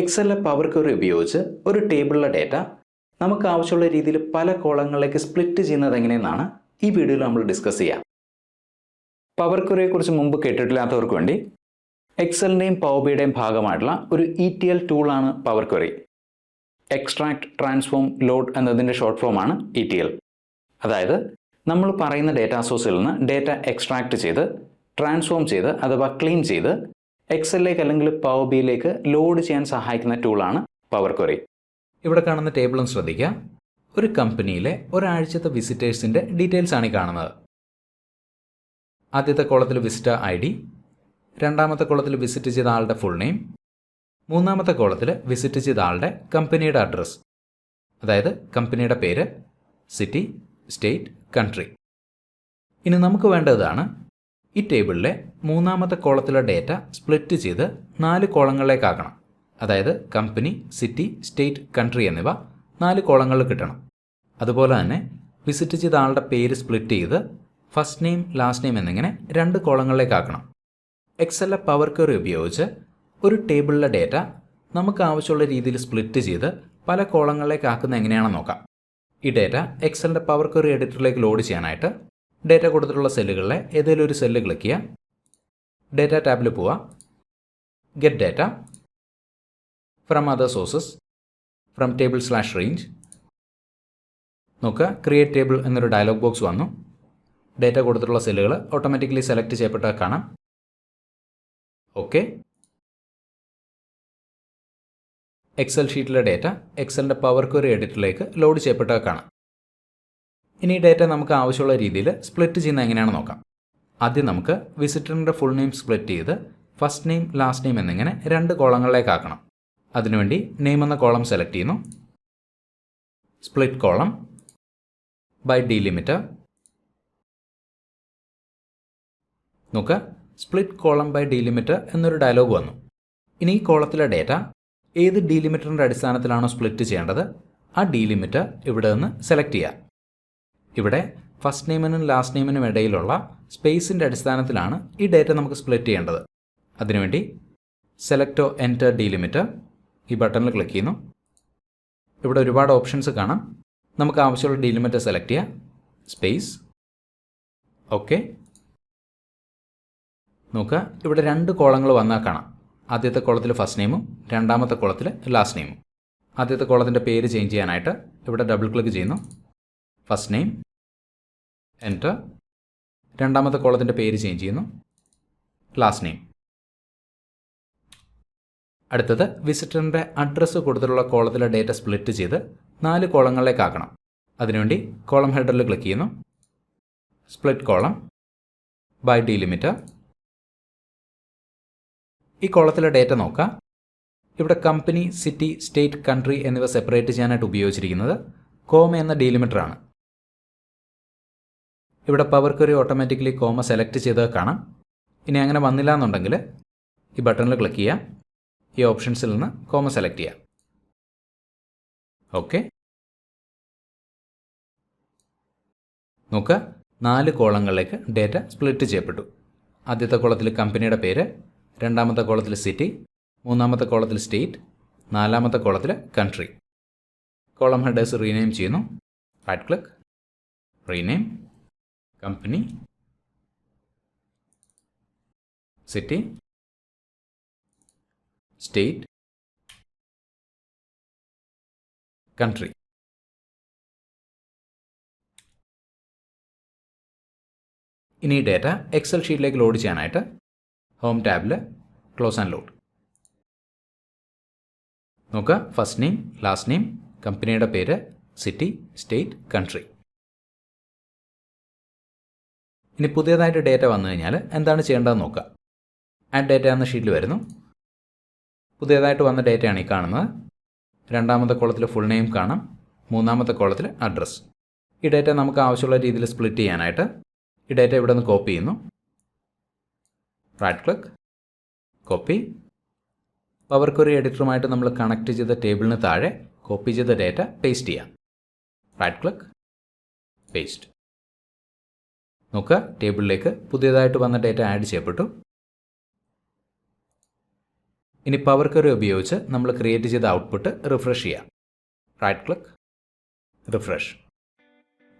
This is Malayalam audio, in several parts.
എക്സലിലെ പവർ ക്വറി ഉപയോഗിച്ച് ഒരു ടേബിളിലെ ഡേറ്റ നമുക്ക് ആവശ്യമുള്ള രീതിയിൽ പല കോളങ്ങളിലേക്ക് സ്പ്ലിറ്റ് ചെയ്യുന്നത് എങ്ങനെയെന്നാണ് ഈ വീഡിയോയിൽ നമ്മൾ ഡിസ്കസ് ചെയ്യാം. പവർ ക്വറിയെക്കുറിച്ച് മുമ്പ് കേട്ടിട്ടില്ലാത്തവർക്ക് വേണ്ടി എക്സലിന്റെയും പവബിയുടെയും ഭാഗമായിട്ടുള്ള ഒരു ഇ ടി എൽ ടൂളാണ് power query extract transform load എന്നതിന്റെ ഷോർട്ട് ഫോമാണ് ഇ ടി എൽ അതായത് നമ്മൾ പറയുന്ന ഡേറ്റാ സോഴ്സിൽ നിന്ന് ഡേറ്റ എക്സ്ട്രാക്ട് ചെയ്ത് ട്രാൻസ്ഫോം ചെയ്ത് അഥവാ ക്ലീൻ ചെയ്ത് എക്സലിലേക്ക് അല്ലെങ്കിൽ പവർ ബിയിലേക്ക് ലോഡ് ചെയ്യാൻ സഹായിക്കുന്ന ടൂളാണ് പവർ ക്വറി ഇവിടെ കാണുന്ന ടേബിളും ശ്രദ്ധിക്കുക ഒരു കമ്പനിയിലെ ഒരാഴ്ചത്തെ വിസിറ്റേഴ്സിന്റെ ഡീറ്റെയിൽസ് ആണ് ഈ കാണുന്നത്. ആദ്യത്തെ കോളത്തിൽ വിസിറ്റർ ഐ ഡി രണ്ടാമത്തെ കോളത്തിൽ വിസിറ്റ് ചെയ്ത ആളുടെ ഫുൾ നെയിം മൂന്നാമത്തെ കോളത്തിൽ വിസിറ്റ് ചെയ്ത ആളുടെ കമ്പനിയുടെ അഡ്രസ്സ് അതായത് കമ്പനിയുടെ പേര് സിറ്റി സ്റ്റേറ്റ് കൺട്രി ഇനി നമുക്ക് വേണ്ടതാണ് ഈ ടേബിളിലെ മൂന്നാമത്തെ കോളത്തിലെ ഡേറ്റ സ്പ്ലിറ്റ് ചെയ്ത് നാല് കോളങ്ങളിലേക്കാക്കണം. അതായത് കമ്പനി സിറ്റി സ്റ്റേറ്റ് കൺട്രി എന്നിവ നാല് കോളങ്ങളിൽ കിട്ടണം. അതുപോലെ തന്നെ വിസിറ്റ് ചെയ്ത ആളുടെ പേര് സ്പ്ലിറ്റ് ചെയ്ത് ഫസ്റ്റ് നെയിം ലാസ്റ്റ് നെയിം എന്നിങ്ങനെ രണ്ട് കോളങ്ങളിലേക്കാക്കണം. എക്സലിലെ പവർ ക്വറി ഉപയോഗിച്ച് ഒരു ടേബിളിലെ ഡേറ്റ നമുക്ക് ആവശ്യമുള്ള രീതിയിൽ സ്പ്ലിറ്റ് ചെയ്ത് പല കോളങ്ങളിലേക്ക് ആക്കുന്ന എങ്ങനെയാണെന്ന് നോക്കാം. ഈ ഡേറ്റ എക്സലിന്റെ പവർ ക്വറി എഡിറ്ററിലേക്ക് ലോഡ് ചെയ്യാനായിട്ട് ഡേറ്റ കൊടുത്തിട്ടുള്ള സെല്ലുകളിലെ ഏതെങ്കിലും ഒരു സെല്ല് ക്ലിക്ക് ചെയ്യുക ഡേറ്റ ടാബിൽ പോവുക get data from other sources from table slash range നോക്കുക ക്രിയേറ്റ് ടേബിൾ എന്നൊരു ഡയലോഗ് ബോക്സ് വന്നു. ഡേറ്റ കൊടുത്തിട്ടുള്ള സെല്ലുകൾ ഓട്ടോമാറ്റിക്കലി സെലക്ട് ചെയ്യപ്പെട്ട കാണാം. ഓക്കെ എക്സൽ ഷീറ്റിലെ ഡേറ്റ എക്സലിന്റെ പവർ ക്വറി എഡിറ്ററിലേക്ക് ലോഡ് ചെയ്യപ്പെട്ട കാണാം. ഇനി ഡേറ്റ നമുക്ക് ആവശ്യമുള്ള രീതിയിൽ സ്പ്ലിറ്റ് ചെയ്യുന്ന എങ്ങനെയാണെന്ന് നോക്കാം. ആദ്യം നമുക്ക് വിസിറ്ററിന്റെ ഫുൾ നെയിം സ്പ്ലിറ്റ് ചെയ്ത് ഫസ്റ്റ് നെയിം ലാസ്റ്റ് നെയിം എന്നിങ്ങനെ രണ്ട് കോളങ്ങളിലേക്ക് ആക്കണം. അതിനുവേണ്ടി നെയിം എന്ന കോളം സെലക്ട് ചെയ്യുന്നു. സ്പ്ലിറ്റ് കോളം ബൈ ഡിലിമിറ്റർ നോക്കുക സ്പ്ലിറ്റ് കോളം ബൈ ഡിലിമിറ്റർ എന്നൊരു ഡയലോഗ് വന്നു. ഇനി ഈ കോളത്തിലെ ഡേറ്റ ഏത് ഡിലിമിറ്ററിന്റെ അടിസ്ഥാനത്തിലാണോ സ്പ്ലിറ്റ് ചെയ്യേണ്ടത്? ആ ഡിലിമിറ്റർ ഇവിടെ നിന്ന് സെലക്ട് ചെയ്യുക. ഇവിടെ ഫസ്റ്റ് നെയിമിനും ലാസ്റ്റ് നെയിമിനും ഇടയിലുള്ള സ്പേസിന്റെ അടിസ്ഥാനത്തിലാണ് ഈ ഡേറ്റ നമുക്ക് സ്പ്ലിറ്റ് ചെയ്യേണ്ടത്. അതിനുവേണ്ടി സെലക്ടോ എന്റർ ഡിലിമിറ്റർ ഈ ബട്ടണിൽ ക്ലിക്ക് ചെയ്യുന്നു. ഇവിടെ ഒരുപാട് ഓപ്ഷൻസ് കാണാം. നമുക്ക് ആവശ്യമുള്ള ഡിലിമിറ്റർ സെലക്ട് ചെയ്യാം. സ്പേസ് ഓക്കെ നോക്കുക. ഇവിടെ രണ്ട് കോളങ്ങൾ വന്നാൽ കാണാം. ആദ്യത്തെ കോളത്തിൽ ഫസ്റ്റ് നെയിമും രണ്ടാമത്തെ കോളത്തിൽ ലാസ്റ്റ് നെയിമും ആദ്യത്തെ കോളത്തിന്റെ പേര് ചേഞ്ച് ചെയ്യാനായിട്ട് ഇവിടെ ഡബിൾ ക്ലിക്ക് ചെയ്യുന്നു. ഫസ്റ്റ് നെയിം എന്റർ രണ്ടാമത്തെ കോളത്തിന്റെ പേര് ചേഞ്ച് ചെയ്യുന്നു. ക്ലാസ് നെയിം അടുത്തത് വിസിറ്ററിന്റെ അഡ്രസ്സ് കൊടുത്തിട്ടുള്ള കോളത്തിലെ ഡേറ്റ സ്പ്ലിറ്റ് ചെയ്ത് നാല് കോളങ്ങളിലേക്കാക്കണം അതിനുവേണ്ടി കോളം ഹെഡറിൽ ക്ലിക്ക് ചെയ്യുന്നു. സ്പ്ലിറ്റ് കോളം ബൈ ഡീലിമിറ്റർ ഈ കോളത്തിലെ ഡേറ്റ നോക്കുക. ഇവിടെ കമ്പനി സിറ്റി സ്റ്റേറ്റ് കൺട്രി എന്നിവ സെപ്പറേറ്റ് ചെയ്യാനായിട്ട് ഉപയോഗിച്ചിരിക്കുന്നത് കോമ എന്ന ഡീലിമിറ്റർ ആണ്. ഇവിടെ power query automatically comma select ചെയ്ത് കാണാം. ഇനി അങ്ങനെ വന്നില്ല എന്നുണ്ടെങ്കിൽ ഈ ബട്ടണിൽ ക്ലിക്ക് ചെയ്യാം. ഈ ഓപ്ഷൻസിൽ നിന്ന് കോമ സെലക്ട് ചെയ്യാം. ഓക്കെ നോക്കുക നാല് കോളങ്ങളിലേക്ക് ഡേറ്റ സ്പ്ലിറ്റ് ചെയ്യപ്പെട്ടു. ആദ്യത്തെ കോളത്തിൽ കമ്പനിയുടെ പേര് രണ്ടാമത്തെ കോളത്തിൽ സിറ്റി മൂന്നാമത്തെ കോളത്തിൽ സ്റ്റേറ്റ് നാലാമത്തെ കോളത്തിൽ കൺട്രി കോളം ഹെഡേഴ്സ് റീനെയിം ചെയ്യുന്നു. Right click rename company city state country ഇനി ഈ ഡേറ്റ എക്സൽ ഷീറ്റിലേക്ക് ലോഡ് ചെയ്യാനായിട്ട് ഹോം ടാബിൽ ക്ലോസ് ആൻഡ് ലോഡ്. നോക്കുക ഫസ്റ്റ് നെയിം ലാസ്റ്റ് നെയിം കമ്പനിയുടെ പേര് സിറ്റി സ്റ്റേറ്റ് കൺട്രി. ഇനി പുതിയതായിട്ട് ഡേറ്റ വന്നു കഴിഞ്ഞാൽ എന്താണ് ചെയ്യേണ്ടതെന്ന് നോക്കുക. ആഡ് ഡേറ്റ എന്ന ഷീറ്റിൽ വരുന്നു. പുതിയതായിട്ട് വന്ന ഡേറ്റയാണ് ഈ കാണുന്നത്. രണ്ടാമത്തെ കോളത്തിൽ ഫുൾ നെയിം കാണാം. മൂന്നാമത്തെ കോളത്തിൽ അഡ്രസ്സ് ഈ ഡേറ്റ നമുക്ക് ആവശ്യമുള്ള രീതിയിൽ സ്പ്ലിറ്റ് ചെയ്യാനായിട്ട് ഈ ഡേറ്റ ഇവിടെ നിന്ന് കോപ്പി ചെയ്യുന്നു. Right click copy power query എഡിറ്ററുമായിട്ട് നമ്മൾ കണക്ട് ചെയ്ത ടേബിളിന് താഴെ കോപ്പി ചെയ്ത ഡേറ്റ പേസ്റ്റ് ചെയ്യാം. റൈറ്റ് ക്ലിക്ക് പേസ്റ്റ് നോക്കുക. ടേബിളിലേക്ക് പുതിയതായിട്ട് വന്ന ഡേറ്റ ആഡ് ചെയ്യപ്പെട്ടു. ഇനി പവർ കറി ഉപയോഗിച്ച് നമ്മൾ ക്രിയേറ്റ് ചെയ്ത ഔട്ട്പുട്ട് റിഫ്രഷ് ചെയ്യാം. റൈറ്റ് ക്ലിക്ക് റിഫ്രഷ്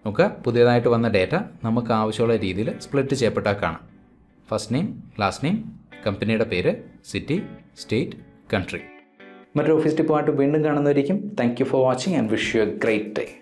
നോക്കുക. പുതിയതായിട്ട് വന്ന ഡേറ്റ നമുക്ക് ആവശ്യമുള്ള രീതിയിൽ സ്പ്ലിറ്റ് ചെയ്യപ്പെട്ടാൽ കാണാം. ഫസ്റ്റ് നെയിം ലാസ്റ്റ് നെയിം കമ്പനിയുടെ പേര് സിറ്റി സ്റ്റേറ്റ് കൺട്രി മറ്റൊരു ഓഫീസ് ടിപ്പുമായിട്ട് വീണ്ടും കാണുന്നതായിരിക്കും thank you for watching and wish you a great day